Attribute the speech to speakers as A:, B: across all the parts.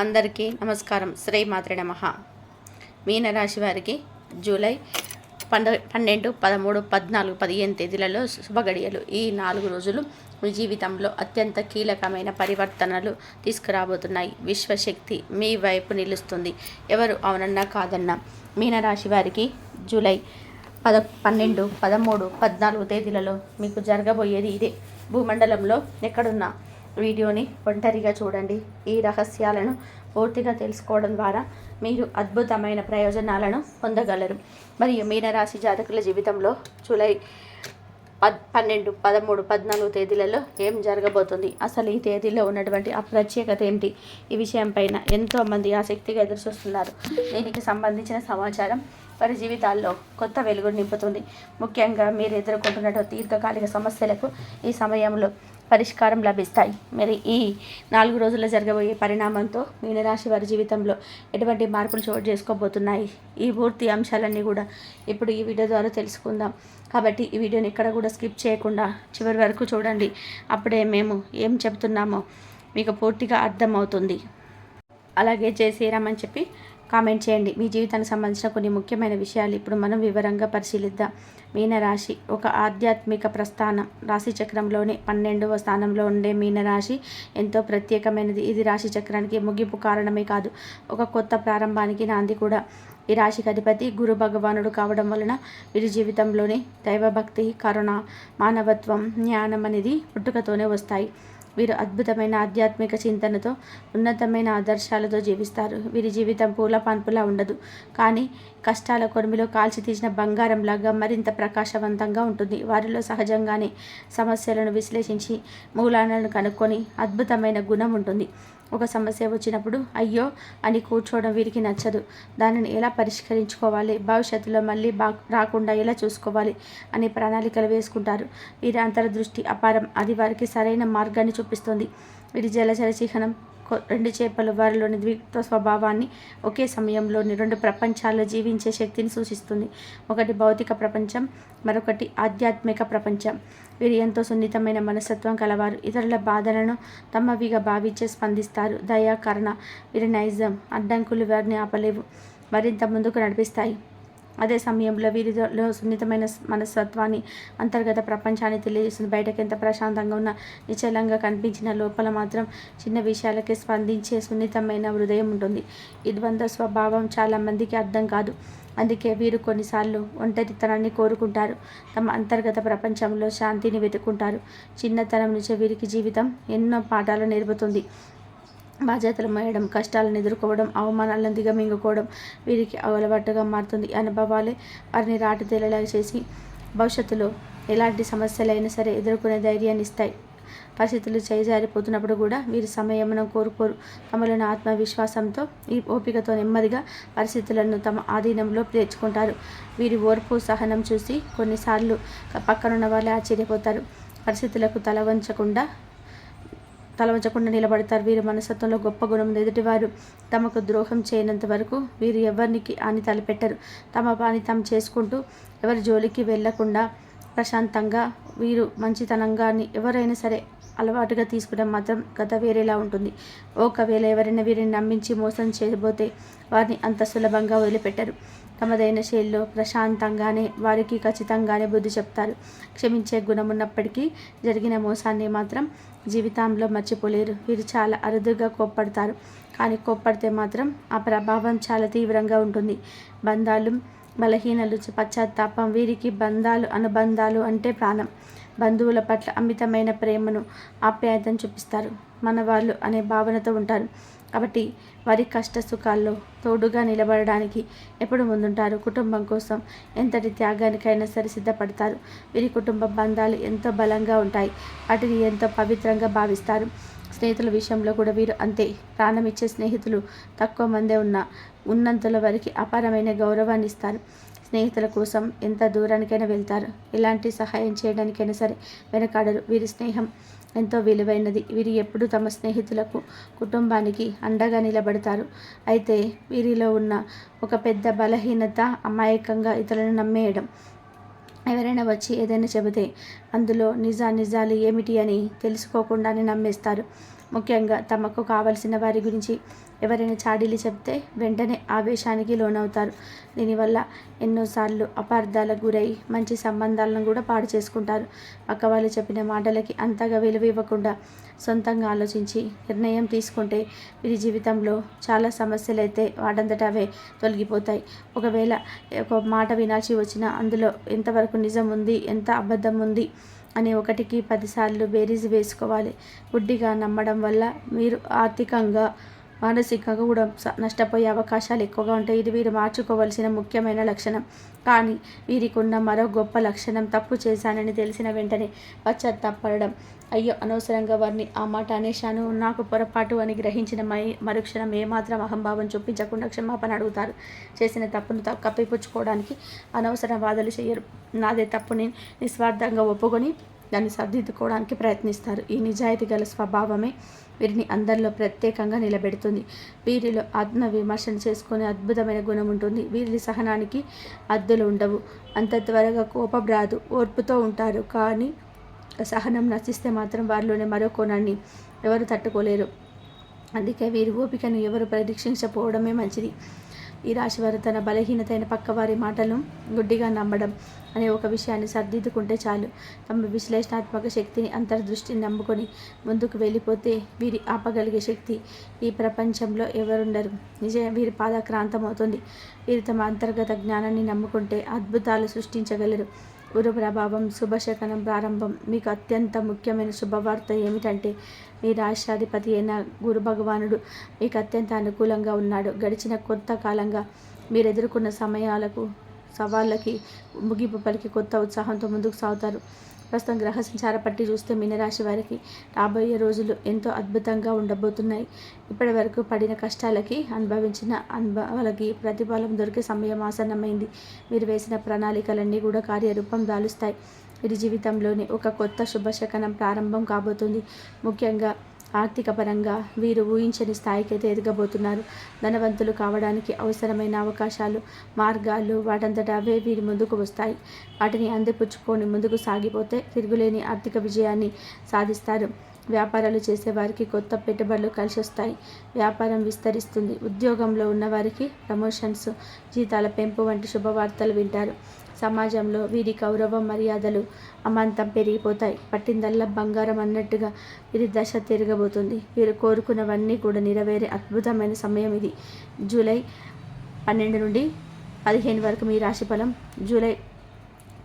A: అందరికీ నమస్కారం. శ్రీ మాత్రే నమ. మీనరాశి వారికి జూలై పండ పన్నెండు పదమూడు పద్నాలుగు పదిహేను తేదీలలో శుభ గడియలు. ఈ నాలుగు రోజులు మీ జీవితంలో అత్యంత కీలకమైన పరివర్తనలు తీసుకురాబోతున్నాయి. విశ్వశక్తి మీ వైపు నిలుస్తుంది. ఎవరు అవునన్నా కాదన్నా. మీనరాశి వారికి జూలై పద పన్నెండు పదమూడు పద్నాలుగు తేదీలలో మీకు జరగబోయేది ఇదే. భూమండలంలో ఎక్కడున్నా వీడియోని ఒంటరిగా చూడండి. ఈ రహస్యాలను పూర్తిగా తెలుసుకోవడం ద్వారా మీరు అద్భుతమైన ప్రయోజనాలను పొందగలరు. మరియు మీనరాశి జాతకుల జీవితంలో జూలై పద్ పన్నెండు పదమూడు పద్నాలుగు తేదీలలో ఏం జరగబోతుంది? అసలు ఈ తేదీలో ఉన్నటువంటి ఆ ప్రత్యేకత ఏమిటి ఈ విషయం పైన ఎంతోమంది ఆసక్తిగా ఎదురుచూస్తున్నారు. దీనికి సంబంధించిన సమాచారం వారి జీవితాల్లో కొత్త వెలుగును నింపుతుంది. ముఖ్యంగా మీరు ఎదుర్కొంటున్న దీర్ఘకాలిక సమస్యలకు ఈ సమయంలో పరిష్కారం లభిస్తాయి. మరి ఈ నాలుగు రోజుల్లో జరగబోయే పరిణామంతో మీనరాశి వారి జీవితంలో ఎటువంటి మార్పులు చోటు చేసుకోబోతున్నాయి? ఈ పూర్తి అంశాలన్నీ కూడా ఇప్పుడు ఈ వీడియో ద్వారా తెలుసుకుందాం. కాబట్టి ఈ వీడియోని ఇక్కడ కూడా స్కిప్ చేయకుండా చివరి వరకు చూడండి. అప్పుడే మేము ఏం చెప్తున్నామో మీకు పూర్తిగా అర్థమవుతుంది. అలాగే చేసేరామని అని చెప్పి కామెంట్ చేయండి. మీ జీవితానికి సంబంధించిన కొన్ని ముఖ్యమైన విషయాలు ఇప్పుడు మనం వివరంగా పరిశీలిద్దాం. మీనరాశి ఒక ఆధ్యాత్మిక ప్రస్థానం. రాశి చక్రంలోని పన్నెండవ స్థానంలో ఉండే మీనరాశి ఎంతో ప్రత్యేకమైనది. ఇది రాశి చక్రానికి ముగింపు కారణమే కాదు ఒక కొత్త ప్రారంభానికి నాంది కూడా. ఈ రాశికి అధిపతి గురు భగవానుడు కావడం వలన వీరి జీవితంలోని దైవభక్తి కరుణ మానవత్వం జ్ఞానం అనేది పుట్టుకతోనే వస్తాయి. వీరు అద్భుతమైన ఆధ్యాత్మిక చింతనతో ఉన్నతమైన ఆదర్శాలతో జీవిస్తారు. వీరి జీవితం పూల పాన్పులా ఉండదు. కానీ కష్టాల కొరిమిలో కాల్చి తీసిన బంగారంలాగా మరింత ప్రకాశవంతంగా ఉంటుంది. వారిలో సహజంగానే సమస్యలను విశ్లేషించి మూలాలను కనుక్కొని అద్భుతమైన గుణం ఉంటుంది. ఒక సమస్య వచ్చినప్పుడు అయ్యో అని కూర్చోవడం వీరికి నచ్చదు. దానిని ఎలా పరిష్కరించుకోవాలి? భవిష్యత్తులో మళ్ళీ బా రాకుండా ఎలా చూసుకోవాలి? అని ప్రణాళికలు వేసుకుంటారు. వీరి అంతర్దృష్టి అపారం. అది వారికి సరైన మార్గాన్ని చూపిస్తుంది. వీరి జలచర చిహ్నం రెండు చేపలు వారిలోని ద్విత్వ స్వభావాన్ని ఒకే సమయంలోని రెండు ప్రపంచాల్లో జీవించే శక్తిని సూచిస్తుంది. ఒకటి భౌతిక ప్రపంచం మరొకటి ఆధ్యాత్మిక ప్రపంచం. వీరు ఎంతో సున్నితమైన మనస్తత్వం కలవారు. ఇతరుల బాధలను తమవిగా భావించే స్పందిస్తారు. దయాకరణ వీరి నైజం అడ్డంకులు వారిని ఆపలేవు. మరింత ముందుకు నడిపిస్తాయి. అదే సమయంలో వీరిలో సున్నితమైన మనస్తత్వాన్ని అంతర్గత ప్రపంచాన్ని తెలియజేస్తుంది. బయటకు ఎంత ప్రశాంతంగా ఉన్న నిశ్చలంగా కనిపించిన లోపల మాత్రం చిన్న విషయాలకే స్పందించే సున్నితమైన హృదయం ఉంటుంది. ఈ ద్వంద్వ స్వభావం చాలా మందికి అర్థం కాదు. అందుకే వీరు కొన్నిసార్లు ఒంటరితనాన్ని కోరుకుంటారు. తమ అంతర్గత ప్రపంచంలో శాంతిని వెతుకుంటారు చిన్నతనం నుంచి వీరికి జీవితం ఎన్నో పాఠాలు నేర్పుతుంది. బాధ్యతలు మోయడం కష్టాలను ఎదుర్కోవడం అవమానాలను దిగమింగుకోవడం వీరికి అలవాటుగా మారుతుంది. ఈ అనుభవాలే వారిని రాటి తేలలాగా చేసి భవిష్యత్తులో ఎలాంటి సమస్యలైనా సరే ఎదుర్కొనే ధైర్యాన్ని ఇస్తాయి. పరిస్థితులు చేజారిపోతున్నప్పుడు కూడా వీరు సమయమును కోరుకోరు. తమలోని ఆత్మవిశ్వాసంతో ఈ ఓపికతో నెమ్మదిగా పరిస్థితులను తమ ఆధీనంలో తెచ్చుకుంటారు. వీరి ఓర్పు సహనం చూసి కొన్నిసార్లు పక్కనున్న వాళ్ళే ఆశ్చర్యపోతారు. పరిస్థితులకు తల వంచకుండా తలవచకుండా నిలబడతారు. వీరి మనస్తత్వంలో గొప్ప గుణం ఎదుటివారు తమకు ద్రోహం చేయనంత వరకు వీరు ఎవరికి అని తలపెట్టరు. తమ పని తాము చేసుకుంటూ ఎవరి జోలికి వెళ్ళకుండా ప్రశాంతంగా వీరు మంచితనంగా ఎవరైనా సరే అలవాటుగా తీసుకోవడం మాత్రం గత వేరేలా ఉంటుంది. ఒకవేళ ఎవరైనా వీరిని నమ్మించి మోసం చేయబోతే వారిని అంత సులభంగా వదిలిపెట్టరు. తమదైన శైలిలో ప్రశాంతంగానే వారికి ఖచ్చితంగానే బుద్ధి చెప్తారు. క్షమించే గుణం ఉన్నప్పటికీ జరిగిన మోసాన్ని మాత్రం జీవితంలో మర్చిపోలేరు. వీరు చాలా అరుదుగా కోప్పడతారు. కానీ కోప్పడితే మాత్రం ఆ ప్రభావం చాలా తీవ్రంగా ఉంటుంది. బంధాలు బలహీనలు పశ్చాత్తాపం వీరికి బంధాలు అనుబంధాలు అంటే ప్రాణం. బంధువుల పట్ల అమితమైన ప్రేమను ఆప్యాయతను చూపిస్తారు. మన వాళ్ళు అనే భావనతో ఉంటారు. కాబట్టి వారి కష్ట సుఖాల్లో తోడుగా నిలబడడానికి ఎప్పుడు ముందుంటారు? కుటుంబం కోసం ఎంతటి త్యాగానికైనా సరే సిద్ధపడతారు. వీరి కుటుంబ బంధాలు ఎంతో బలంగా ఉంటాయి. వాటిని ఎంతో పవిత్రంగా భావిస్తారు. స్నేహితుల విషయంలో కూడా వీరు అంతే. ప్రాణం ఇచ్చే స్నేహితులు తక్కువ మందే ఉన్నా ఉన్నంతలో వారికి అపారమైన గౌరవాన్ని ఇస్తారు. స్నేహితుల కోసం ఎంత దూరానికైనా వెళ్తారు. ఎలాంటి సహాయం చేయడానికైనా సరే వెనకాడరు. వీరి స్నేహం ఎంతో విలువైనది. వీరు ఎప్పుడు తమ స్నేహితులకు కుటుంబానికి అండగా నిలబడతారు. అయితే వీరిలో ఉన్న ఒక పెద్ద బలహీనత అమాయకంగా ఇతరులను నమ్మేయడం. ఎవరైనా వచ్చి ఏదైనా చెబితే అందులో నిజా నిజాలు ఏమిటి అని తెలుసుకోకుండానే నమ్మేస్తారు. ముఖ్యంగా తమకు కావలసిన వారి గురించి ఎవరైనా చాడీలు చెప్తే వెంటనే ఆవేశానికి లోనవుతారు. దీనివల్ల ఎన్నోసార్లు అపార్థాలకు గురై మంచి సంబంధాలను కూడా పాడు చేసుకుంటారు. పక్క వాళ్ళు చెప్పిన మాటలకి అంతగా విలువ ఇవ్వకుండా సొంతంగా ఆలోచించి నిర్ణయం తీసుకుంటే వీరి జీవితంలో చాలా సమస్యలు అయితే వాటంతట అవే తొలగిపోతాయి. ఒకవేళ ఒక మాట వినాల్సి వచ్చినా అందులో ఎంతవరకు నిజం ఉంది ఎంత అబద్ధం ఉంది అని ఒకటికి పదిసార్లు బేరీజు వేసుకోవాలి. గుడ్డిగా నమ్మడం వల్ల మీరు ఆర్థికంగా మానసికంగా కూడా నష్టపోయే అవకాశాలు ఎక్కువగా ఉంటాయి. ఇది వీరు మార్చుకోవలసిన ముఖ్యమైన లక్షణం. కానీ వీరికి ఉన్న మరో గొప్ప లక్షణం తప్పు చేశానని తెలిసిన వెంటనే పశ్చాత్తాపడడం అయ్యో అనవసరంగా వారిని ఆ మాట అనేశాను. నాకు పొరపాటు అని గ్రహించిన మై మరుక్షణం ఏమాత్రం అహంభావం చూపించకుండా క్షమాపణ అడుగుతారు. చేసిన తప్పును త- కప్పిపుచ్చుకోవడానికి అనవసర వాదలు చేయరు. నాదే తప్పుని నిస్వార్థంగా ఒప్పుకొని దాన్ని సర్దిద్దుకోవడానికి ప్రయత్నిస్తారు. ఈ నిజాయితీ గల స్వభావమే వీరిని అందరిలో ప్రత్యేకంగా నిలబెడుతుంది. వీరిలో ఆత్మ విమర్శన చేసుకునే అద్భుతమైన గుణం ఉంటుంది. వీరి సహనానికి అద్దులు ఉండవు. అంత త్వరగా కోపం రాదు. ఓర్పుతో ఉంటారు. కానీ సహనం నశిస్తే మాత్రం వారిలోనే మరో కోణాన్ని ఎవరు తట్టుకోలేరు. అందుకే వీరి ఓపికను ఎవరు పరీక్షించకపోవడమే మంచిది. ఈ రాశివారు తన బలహీనతైన పక్కవారి మాటలను గుడ్డిగా నమ్మడం అనే ఒక విషయాన్ని సర్దిద్దుకుంటే చాలు. తమ విశ్లేషణాత్మక శక్తిని అంతర్దృష్టిని నమ్ముకొని ముందుకు వెళ్ళిపోతే వీరి ఆపగలిగే శక్తి ఈ ప్రపంచంలో ఎవరుండరు. నిజం వీరి పాదక్రాంతమవుతుంది వీరు తమ అంతర్గత జ్ఞానాన్ని నమ్ముకుంటే అద్భుతాలు సృష్టించగలరు. గురు ప్రభావం శుభశకనం ప్రారంభం. మీకు అత్యంత ముఖ్యమైన శుభవార్త ఏమిటంటే మీ రాష్ట్రాధిపతి అయిన గురు భగవానుడు మీకు అత్యంత అనుకూలంగా ఉన్నాడు. గడిచిన కొత్త కాలంగా మీరు ఎదుర్కొన్న సమయాలకు సవాళ్ళకి ముగింపు పలికి కొత్త ఉత్సాహంతో ముందుకు సాగుతారు. ప్రస్తుతం గ్రహ సంచార పట్టి చూస్తే మీనరాశి వారికి రాబోయే రోజులు ఎంతో అద్భుతంగా ఉండబోతున్నాయి. ఇప్పటి వరకు పడిన కష్టాలకి అనుభవించిన అనుభవాలకి ప్రతిఫలం దొరికే సమయం ఆసన్నమైంది. మీరు వేసిన ప్రణాళికలన్నీ కూడా కార్యరూపం దాలుస్తాయి. వీరి జీవితంలోని ఒక కొత్త శుభశకనం ప్రారంభం కాబోతుంది. ముఖ్యంగా ఆర్థిక పరంగా వీరు ఊహించని స్థాయికైతే ఎదగబోతున్నారు. ధనవంతులు కావడానికి అవసరమైన అవకాశాలు మార్గాలు వాటంతటా అవే వీరి ముందుకు వస్తాయి. వాటిని అందిపుచ్చుకొని ముందుకు సాగిపోతే తిరుగులేని ఆర్థిక విజయాన్ని సాధిస్తారు. వ్యాపారాలు చేసేవారికి కొత్త పెట్టుబడులు కలిసి వస్తాయి వ్యాపారం విస్తరిస్తుంది. ఉద్యోగంలో ఉన్నవారికి ప్రమోషన్స్ జీతాల పెంపు వంటి శుభవార్తలు వింటారు. సమాజంలో వీరి గౌరవం మర్యాదలు అమాంతం పెరిగిపోతాయి. పట్టిందల్లా బంగారం అన్నట్టుగా వీరి దశ తిరగబోతుంది. వీరు కోరుకున్నవన్నీ కూడా నెరవేరే అద్భుతమైన సమయం ఇది. జూలై పన్నెండు నుండి పదిహేను వరకు మీ రాశి ఫలం జూలై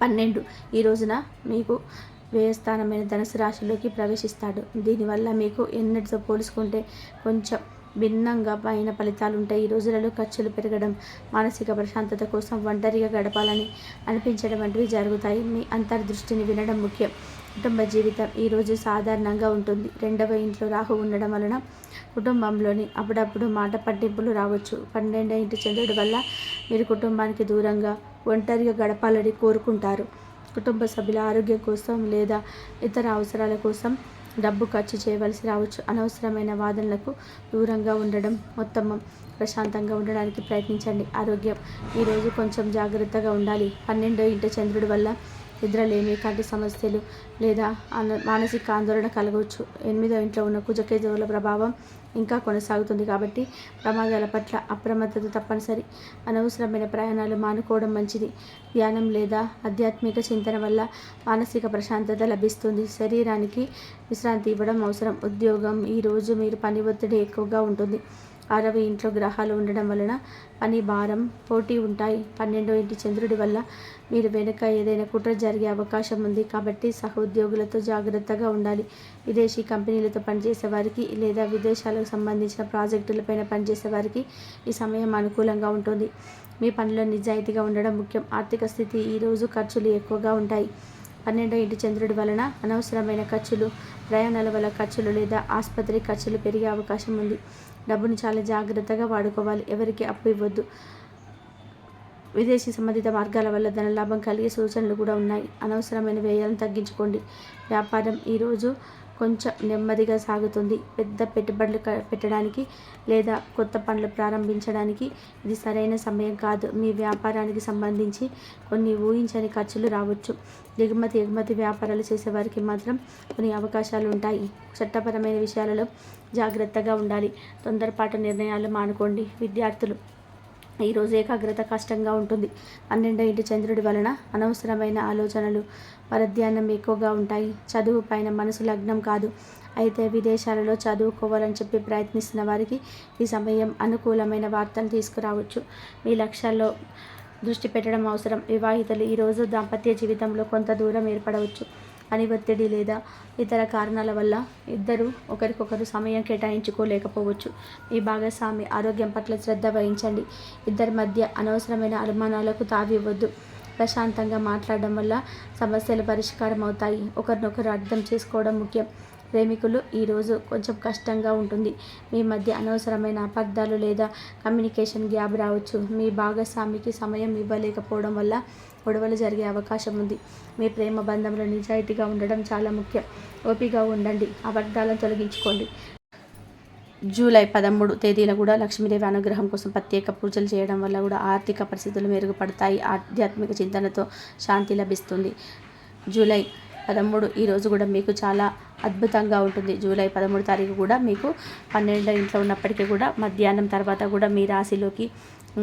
A: పన్నెండు ఈ రోజున మీకు వ్యయస్థానమైన ధనుసు రాశిలోకి ప్రవేశిస్తాడు. దీనివల్ల మీకు ఎన్నటితో పోల్చుకుంటే కొంచెం భిన్నంగా పైన ఫలితాలు ఉంటాయి. ఈ రోజులలో ఖర్చులు పెరగడం మానసిక ప్రశాంతత కోసం ఒంటరిగా గడపాలని అనిపించడం వంటివి జరుగుతాయి. మీ అంతర్దృష్టిని వినడం ముఖ్యం. కుటుంబ జీవితం ఈరోజు సాధారణంగా ఉంటుంది. రెండవ ఇంట్లో రాహు ఉండడం వలన కుటుంబంలోని అప్పుడప్పుడు మాట పట్టింపులు రావచ్చు. పన్నెండవ ఇంటి చంద్రుడి వల్ల మీరు కుటుంబానికి దూరంగా ఒంటరిగా గడపాలని కోరుకుంటారు. కుటుంబ సభ్యుల ఆరోగ్యం కోసం లేదా ఇతర అవసరాల కోసం డబ్బు ఖర్చు చేయవలసి రావచ్చు. అనవసరమైన వాదనలకు దూరంగా ఉండడం ఉత్తమం. ప్రశాంతంగా ఉండడానికి ప్రయత్నించండి. ఆరోగ్యం. ఈరోజు కొంచెం జాగ్రత్తగా ఉండాలి. పన్నెండో ఇంట చంద్రుడి వల్ల నిద్రలేమి కంటి సమస్యలు లేదా మానసిక ఆందోళన కలగవచ్చు. ఎనిమిదో ఇంట్లో ఉన్న కుజకేతువుల ప్రభావం ఇంకా కొనసాగుతుంది కాబట్టి ప్రమాదాల పట్ల అప్రమత్తత తప్పనిసరి. అనవసరమైన ప్రయాణాలు మానుకోవడం మంచిది. ధ్యానం లేదా ఆధ్యాత్మిక చింతన వల్ల మానసిక ప్రశాంతత లభిస్తుంది. శరీరానికి విశ్రాంతి ఇవ్వడం అవసరం. ఉద్యోగం ఈరోజు మీరు పని ఒత్తిడి ఎక్కువగా ఉంటుంది. అరవై ఇంట్లో గ్రహాలు ఉండడం వలన పని భారం పోటీ ఉంటాయి. పన్నెండో ఇంటి చంద్రుడి వల్ల మీరు వెనుక ఏదైనా కుట్ర జరిగే అవకాశం ఉంది కాబట్టి సహోద్యోగులతో జాగ్రత్తగా ఉండాలి. విదేశీ కంపెనీలతో పనిచేసే వారికి లేదా విదేశాలకు సంబంధించిన ప్రాజెక్టులపైన పనిచేసే వారికి ఈ సమయం అనుకూలంగా ఉంటుంది. మీ పనిలో నిజాయితీగా ఉండడం ముఖ్యం. ఆర్థిక స్థితి ఈరోజు ఖర్చులు ఎక్కువగా ఉంటాయి. పన్నెండో ఇంటి చంద్రుడి వలన అనవసరమైన ఖర్చులు ప్రయాణాల వల్ల ఖర్చులు లేదా ఆసుపత్రి ఖర్చులు పెరిగే అవకాశం ఉంది. డబ్బును చాలా జాగ్రత్తగా వాడుకోవాలి. ఎవరికి అప్పు ఇవ్వద్దు. విదేశీ సంబంధిత మార్గాల వల్ల ధన లాభం కలిగే సూచనలు కూడా ఉన్నాయి. అనవసరమైన వ్యయాలను తగ్గించుకోండి. వ్యాపారం ఈరోజు కొంచెం నెమ్మదిగా సాగుతుంది. పెద్ద పెట్టుబడులు పెట్టడానికి లేదా కొత్త పనులు ప్రారంభించడానికి ఇది సరైన సమయం కాదు. మీ వ్యాపారానికి సంబంధించి కొన్ని ఊహించని ఖర్చులు రావచ్చు. దిగుమతి ఎగుమతి వ్యాపారాలు చేసేవారికి మాత్రం కొన్ని అవకాశాలు ఉంటాయి. చట్టపరమైన విషయాలలో జాగ్రత్తగా ఉండాలి. తొందరపాటు నిర్ణయాలు మానుకోండి. విద్యార్థులు ఈరోజు ఏకాగ్రత కష్టంగా ఉంటుంది. పన్నెండో ఇంటి చంద్రుడి వలన అనవసరమైన ఆలోచనలు పరధ్యానం ఎక్కువగా ఉంటాయి. చదువు పైన మనసు లగ్నం కాదు. అయితే విదేశాలలో చదువుకోవాలని చెప్పి ప్రయత్నిస్తున్న వారికి ఈ సమయం అనుకూలమైన వార్తలు తీసుకురావచ్చు. మీ లక్ష్యాల్లో దృష్టి పెట్టడం అవసరం. వివాహితులు ఈరోజు దాంపత్య జీవితంలో కొంత దూరం ఏర్పడవచ్చు. పని ఒత్తిడి లేదా ఇతర కారణాల వల్ల ఇద్దరు ఒకరికొకరు సమయం కేటాయించుకోలేకపోవచ్చు. మీ భాగస్వామి ఆరోగ్యం పట్ల శ్రద్ధ వహించండి. ఇద్దరి మధ్య అనవసరమైన అనుమానాలకు తావివ్వద్దు. ప్రశాంతంగా మాట్లాడడం వల్ల సమస్యలు పరిష్కారం అవుతాయి ఒకరినొకరు అర్థం చేసుకోవడం ముఖ్యం. ప్రేమికులు ఈరోజు కొంచెం కష్టంగా ఉంటుంది. మీ మధ్య అనవసరమైన అపార్థాలు లేదా కమ్యూనికేషన్ గ్యాప్ రావచ్చు. మీ భాగస్వామికి సమయం ఇవ్వలేకపోవడం వల్ల గొడవలు జరిగే అవకాశం ఉంది. మీ ప్రేమ బంధంలో నిజాయితీగా ఉండడం చాలా ముఖ్యం. ఓపికగా ఉండండి. అబద్ధాలను తొలగించుకోండి. జూలై పదమూడు తేదీల కూడా లక్ష్మీదేవి అనుగ్రహం కోసం ప్రత్యేక పూజలు చేయడం వల్ల కూడా ఆర్థిక పరిస్థితులు మెరుగుపడతాయి. ఆధ్యాత్మిక చింతనతో శాంతి లభిస్తుంది. జూలై పదమూడు ఈరోజు కూడా మీకు చాలా అద్భుతంగా ఉంటుంది. జూలై పదమూడు తారీఖు కూడా మీకు పన్నెండో ఇంట్లో ఉన్నప్పటికీ కూడా మధ్యాహ్నం తర్వాత కూడా మీ రాశిలోకి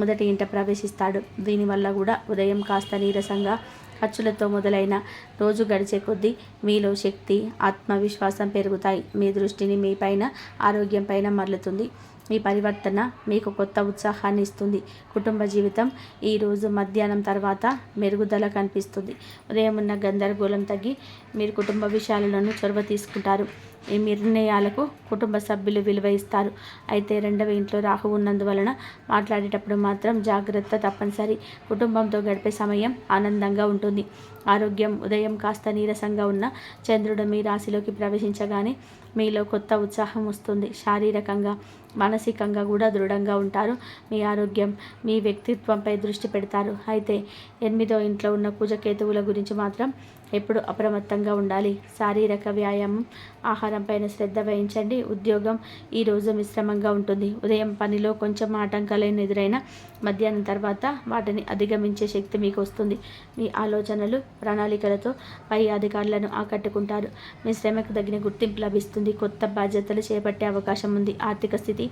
A: మొదటి ఇంట ప్రవేశిస్తాడు. దీనివల్ల కూడా ఉదయం కాస్త నీరసంగా ఖర్చులతో మొదలైన రోజు గడిచే కొద్దీ మీలో శక్తి ఆత్మవిశ్వాసం పెరుగుతాయి. మీ దృష్టిని మీ పైన ఆరోగ్యం పైన మరలుతుంది. ఈ పరివర్తన మీకు కొత్త ఉత్సాహాన్ని ఇస్తుంది. కుటుంబ జీవితం ఈరోజు మధ్యాహ్నం తర్వాత మెరుగుదల కనిపిస్తుంది. ఉదయం ఉన్న గందరగోళం తగ్గి మీరు కుటుంబ విషయాలను చొరవ తీసుకుంటారు. ఈ నిర్ణయాలకు కుటుంబ సభ్యులు విలువ ఇస్తారు. అయితే రెండవ ఇంట్లో రాహు ఉన్నందువలన మాట్లాడేటప్పుడు మాత్రం జాగ్రత్త తప్పనిసరి. కుటుంబంతో గడిపే సమయం ఆనందంగా ఉంటుంది. ఆరోగ్యం ఉదయం కాస్త నీరసంగా ఉన్న చంద్రుడు మీ రాశిలోకి ప్రవేశించగానే మీలో కొత్త ఉత్సాహం వస్తుంది. శారీరకంగా మానసికంగా కూడా దృఢంగా ఉంటారు. మీ ఆరోగ్యం మీ వ్యక్తిత్వంపై దృష్టి పెడతారు. అయితే ఎనిమిదో ఇంట్లో ఉన్న కుజకేతువుల గురించి మాత్రం ఎప్పుడు అప్రమత్తంగా ఉండాలి. శారీరక వ్యాయామం ఆహారంపైన శ్రద్ధ వహించండి. ఉద్యోగం ఈరోజు మిశ్రమంగా ఉంటుంది. ఉదయం పనిలో కొంచెం ఆటంకాలైన ఎదురైనా మధ్యాహ్నం తర్వాత వాటిని అధిగమించే శక్తి మీకు వస్తుంది. మీ ఆలోచనలు ప్రణాళికలతో పై అధికారులను ఆకట్టుకుంటారు. మీ శ్రమకు తగిన గుర్తింపు లభిస్తుంది. కొత్త బాధ్యతలు చేపట్టే అవకాశం ఉంది. ఆర్థిక స్థితి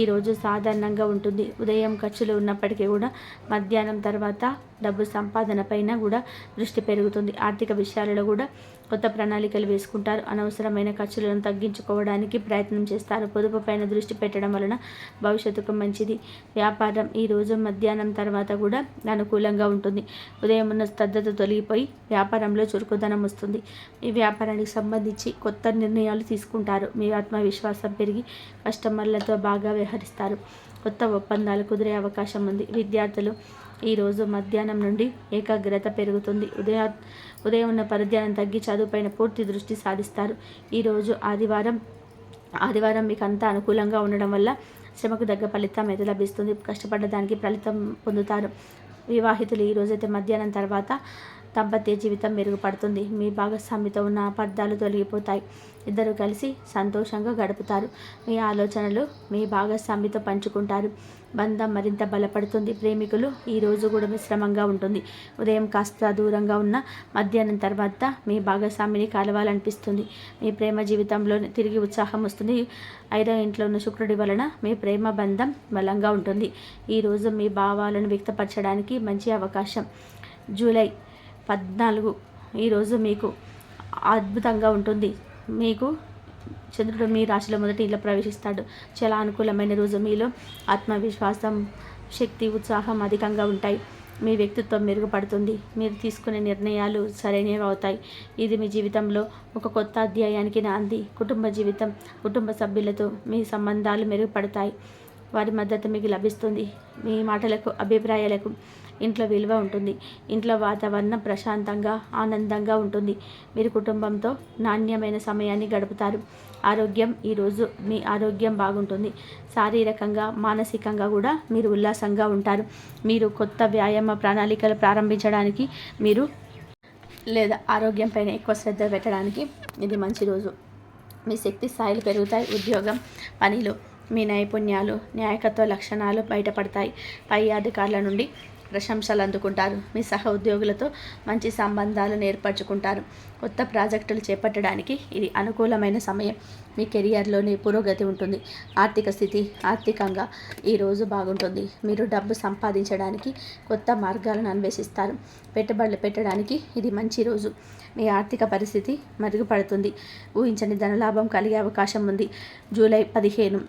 A: ఈరోజు సాధారణంగా ఉంటుంది. ఉదయం ఖర్చులు ఉన్నప్పటికీ కూడా మధ్యాహ్నం తర్వాత డబ్బు సంపాదన పైన కూడా దృష్టి పెరుగుతుంది. ఆర్థిక విషయాలలో కూడా కొత్త ప్రణాళికలు వేసుకుంటారు. అనవసరమైన ఖర్చులను తగ్గించుకోవడానికి ప్రయత్నం చేస్తారు. పొదుపు పైన దృష్టి పెట్టడం వలన భవిష్యత్తుకు మంచిది. వ్యాపారం ఈ రోజు మధ్యాహ్నం తర్వాత కూడా అనుకూలంగా ఉంటుంది. ఉదయం ఉన్న స్తబ్దత తొలగిపోయి వ్యాపారంలో చురుకుదనం వస్తుంది. మీ వ్యాపారానికి సంబంధించి కొత్త నిర్ణయాలు తీసుకుంటారు. మీ ఆత్మవిశ్వాసం పెరిగి కస్టమర్లతో బాగా వ్యవహరిస్తారు. కొత్త ఒప్పందాలు కుదిరే అవకాశం ఉంది. విద్యార్థులు ఈరోజు మధ్యాహ్నం నుండి ఏకాగ్రత పెరుగుతుంది. ఉదయ ఉదయం ఉన్న పరధ్యానం తగ్గి చదువుపైన పూర్తి దృష్టి సాధిస్తారు. ఈరోజు ఆదివారం ఆదివారం మీకు అంతా అనుకూలంగా ఉండడం వల్ల శ్రమకు తగ్గ ఫలితం అయితే లభిస్తుంది. కష్టపడ్డ దానికి ఫలితం పొందుతారు. వివాహితులు ఈరోజైతే మధ్యాహ్నం తర్వాత దాంపత్య జీవితం మెరుగుపడుతుంది. మీ భాగస్వామితో ఉన్న అపార్థాలు తొలగిపోతాయి. ఇద్దరు కలిసి సంతోషంగా గడుపుతారు. మీ ఆలోచనలు మీ భాగస్వామితో పంచుకుంటారు. బంధం మరింత బలపడుతుంది. ప్రేమికులు ఈ రోజు కూడా మిశ్రమంగా ఉంటుంది. ఉదయం కాస్త దూరంగా ఉన్న మధ్యాహ్నం తర్వాత మీ భాగస్వామిని కలవాలనిపిస్తుంది. మీ ప్రేమ జీవితంలో తిరిగి ఉత్సాహం వస్తుంది. ఐదో ఇంట్లో ఉన్న శుక్రుడి వలన మీ ప్రేమ బంధం బలంగా ఉంటుంది. ఈరోజు మీ భావాలను వ్యక్తపరచడానికి మంచి అవకాశం. జూలై పద్నాలుగు. ఈరోజు మీకు అద్భుతంగా ఉంటుంది. మీకు చంద్రుడు మీ రాశిలో మొదటి ఇలా ప్రవేశిస్తాడు. చాలా అనుకూలమైన రోజు మీలో. ఆత్మవిశ్వాసం శక్తి ఉత్సాహం అధికంగా ఉంటాయి. మీ వ్యక్తిత్వం మెరుగుపడుతుంది. మీరు తీసుకునే నిర్ణయాలు సరైనవి అవుతాయి. ఇది మీ జీవితంలో ఒక కొత్త అధ్యాయానికి నాంది. కుటుంబ జీవితం కుటుంబ సభ్యులతో మీ సంబంధాలు మెరుగుపడతాయి. వారి మద్దతు మీకు లభిస్తుంది. మీ మాటలకు అభిప్రాయాలకు ఇంట్లో విలువ ఉంటుంది. ఇంట్లో వాతావరణం ప్రశాంతంగా ఆనందంగా ఉంటుంది. మీరు కుటుంబంతో నాణ్యమైన సమయాన్ని గడుపుతారు. ఆరోగ్యం ఈరోజు మీ ఆరోగ్యం బాగుంటుంది. శారీరకంగా మానసికంగా కూడా మీరు ఉల్లాసంగా ఉంటారు. మీరు కొత్త వ్యాయామ ప్రణాళికలు ప్రారంభించడానికి మీరు లేదా ఆరోగ్యంపైన ఎక్కువ శ్రద్ధ పెట్టడానికి ఇది మంచి రోజు. మీ శక్తి స్థాయిలు పెరుగుతాయి. ఉద్యోగం పనిలో మీ నైపుణ్యాలు నాయకత్వ లక్షణాలు బయటపడతాయి. పై అధికారుల నుండి ప్రశంసలు అందుకుంటారు. మీ సహ ఉద్యోగులతో మంచి సంబంధాలను ఏర్పరచుకుంటారు. కొత్త ప్రాజెక్టులు చేపట్టడానికి ఇది అనుకూలమైన సమయం. మీ కెరియర్లోని పురోగతి ఉంటుంది. ఆర్థిక స్థితి ఆర్థికంగా ఈరోజు బాగుంటుంది. మీరు డబ్బు సంపాదించడానికి కొత్త మార్గాలను అన్వేషిస్తారు. పెట్టుబడులు పెట్టడానికి ఇది మంచి రోజు. మీ ఆర్థిక పరిస్థితి మెరుగుపడుతుంది. ఊహించని ధనలాభం కలిగే అవకాశం ఉంది. జూలై పదిహేను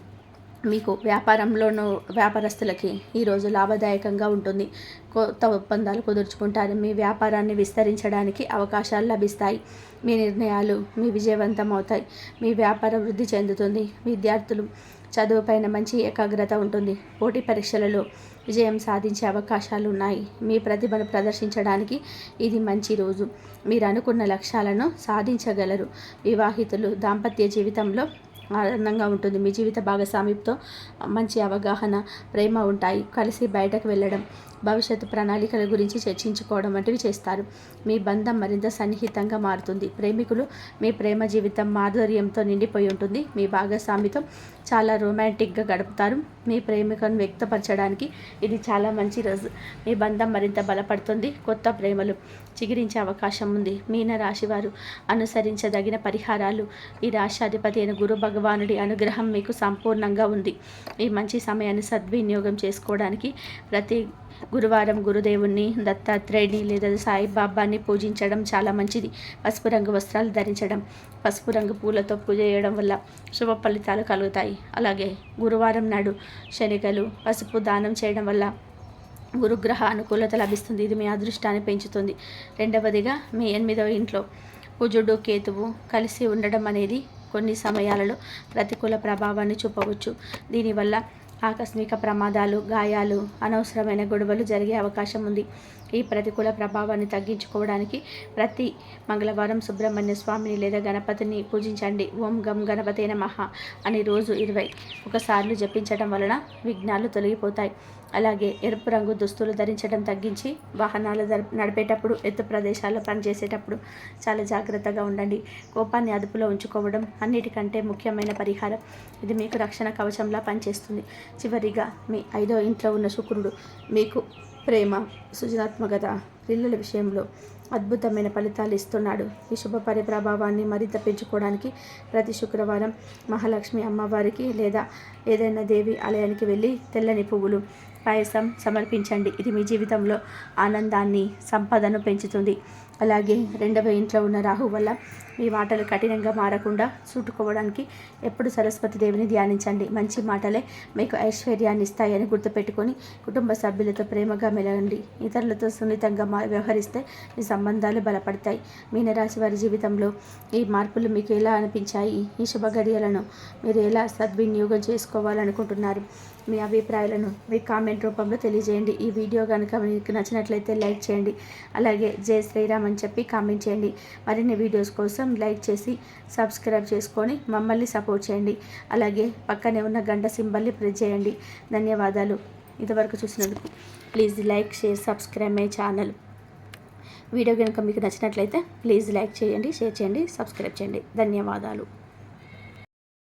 A: మీకు వ్యాపారంలోనూ వ్యాపారస్తులకి ఈరోజు లాభదాయకంగా ఉంటుంది. కొత్త ఒప్పందాలు కుదుర్చుకుంటారు. మీ వ్యాపారాన్ని విస్తరించడానికి అవకాశాలు లభిస్తాయి. మీ నిర్ణయాలు మీ విజయవంతం అవుతాయి మీ వ్యాపారం వృద్ధి చెందుతుంది. విద్యార్థులు చదువుపైన మంచి ఏకాగ్రత ఉంటుంది. పోటీ పరీక్షలలో విజయం సాధించే అవకాశాలు ఉన్నాయి. మీ ప్రతిభను ప్రదర్శించడానికి ఇది మంచి రోజు. మీరు అనుకున్న లక్ష్యాలను సాధించగలరు. వివాహితులు దాంపత్య జీవితంలో ఆనందంగా ఉంటుంది. మీ జీవిత భాగస్వామితో మంచి అవగాహన ప్రేమ ఉంటాయి. కలిసి బయటకు వెళ్ళడం భవిష్యత్తు ప్రణాళికల గురించి చర్చించుకోవడం వంటివి చేస్తారు. మీ బంధం మరింత సన్నిహితంగా మారుతుంది. ప్రేమికులు మీ ప్రేమ జీవితం మాధుర్యంతో నిండిపోయి ఉంటుంది. మీ భాగస్వామితో చాలా రొమాంటిక్గా గడుపుతారు. మీ ప్రేమికను వ్యక్తపరచడానికి ఇది చాలా మంచి రోజు. మీ బంధం మరింత బలపడుతుంది. కొత్త ప్రేమలు చిగురించే అవకాశం ఉంది. మీన రాశివారు అనుసరించదగిన పరిహారాలు. ఈ రాష్ట్రాధిపతి అయిన గురు భగవానుడి అనుగ్రహం మీకు సంపూర్ణంగా ఉంది. ఈ మంచి సమయాన్ని సద్వినియోగం చేసుకోవడానికి ప్రతి గురువారం గురుదేవుణ్ణి దత్తాత్రేయుని లేదా సాయిబాబాని పూజించడం చాలా మంచిది. పసుపు రంగు వస్త్రాలు ధరించడం పసుపు రంగు పూలతో పూజ చేయడం వల్ల శుభ ఫలితాలు కలుగుతాయి. అలాగే గురువారం నాడు శనిగలు పసుపు దానం చేయడం వల్ల గురుగ్రహ అనుకూలత లభిస్తుంది. ఇది మీ అదృష్టాన్ని పెంచుతుంది. రెండవదిగా మీ ఎనిమిదవ ఇంట్లో కుజుడు కేతువు కలిసి ఉండడం అనేది కొన్ని సమయాలలో ప్రతికూల ప్రభావాన్ని చూపవచ్చు. దీనివల్ల ఆకస్మిక ప్రమాదాలు గాయాలు అనవసరమైన గొడవలు జరిగే అవకాశం ఉంది. ఈ ప్రతికూల ప్రభావాన్ని తగ్గించుకోవడానికి ప్రతి మంగళవారం సుబ్రహ్మణ్య స్వామిని లేదా గణపతిని పూజించండి. ఓం గం గణపతి మహా అని రోజు ఇరవై ఒకసార్లు జపించడం వలన విఘ్నాలు తొలగిపోతాయి. అలాగే ఎరుపు రంగు దుస్తులు ధరించడం తగ్గించి వాహనాలు నడిపేటప్పుడు ఎత్తు ప్రదేశాల్లో పనిచేసేటప్పుడు చాలా జాగ్రత్తగా ఉండండి. కోపాన్ని అదుపులో ఉంచుకోవడం అన్నిటికంటే ముఖ్యమైన పరిహారం. ఇది మీకు రక్షణ కవచంలా పనిచేస్తుంది. చివరిగా మీ ఐదో ఇంట్లో ఉన్న శుక్రుడు మీకు ప్రేమ సృజనాత్మకత పిల్లల విషయంలో అద్భుతమైన ఫలితాలు ఇస్తున్నాడు. ఈ శుభ పరిప్రభావాన్ని మరింత పెంచుకోవడానికి ప్రతి శుక్రవారం మహాలక్ష్మి అమ్మవారికి లేదా ఏదైనా దేవి ఆలయానికి వెళ్ళి తెల్లని పువ్వులు పాయసం సమర్పించండి. ఇది మీ జీవితంలో ఆనందాన్ని సంపదను పెంచుతుంది. అలాగే రెండవ ఇంట్లో ఉన్న రాహు వల్ల మీ మాటలు కఠినంగా మారకుండా చుట్టుకోవడానికి ఎప్పుడు సరస్వతి దేవిని ధ్యానించండి. మంచి మాటలే మీకు ఐశ్వర్యాన్ని ఇస్తాయని గుర్తుపెట్టుకొని కుటుంబ సభ్యులతో ప్రేమగా మెలగండి. ఇతరులతో సున్నితంగా వ్యవహరిస్తే మీ సంబంధాలు బలపడతాయి. మీనరాశి వారి జీవితంలో ఈ మార్పులు మీకు ఎలా అనిపించాయి? ఈ శుభ గడియలను మీరు ఎలా సద్వినియోగం చేసుకోవాలనుకుంటున్నారు? మీ అభిప్రాయాలను మీ కామెంట్ రూపంలో తెలియజేయండి. ఈ వీడియో కనుక మీకు నచ్చినట్లయితే లైక్ చేయండి. అలాగే జై శ్రీరామ్ అని చెప్పి కామెంట్ చేయండి. మరిన్ని వీడియోస్ కోసం లైక్ చేసి సబ్స్క్రైబ్ చేసుకొని మమ్మల్ని సపోర్ట్ చేయండి. అలాగే పక్కనే ఉన్న గంట సింబల్ని ప్రెస్ చేయండి. ధన్యవాదాలు. ఇంతవరకు చూసినందుకు please like share subscribe my channel. Video కనుక మీకు నచ్చినట్లయితే ప్లీజ్ లైక్ చేయండి షేర్ చేయండి సబ్స్క్రైబ్ చేయండి. ధన్యవాదాలు.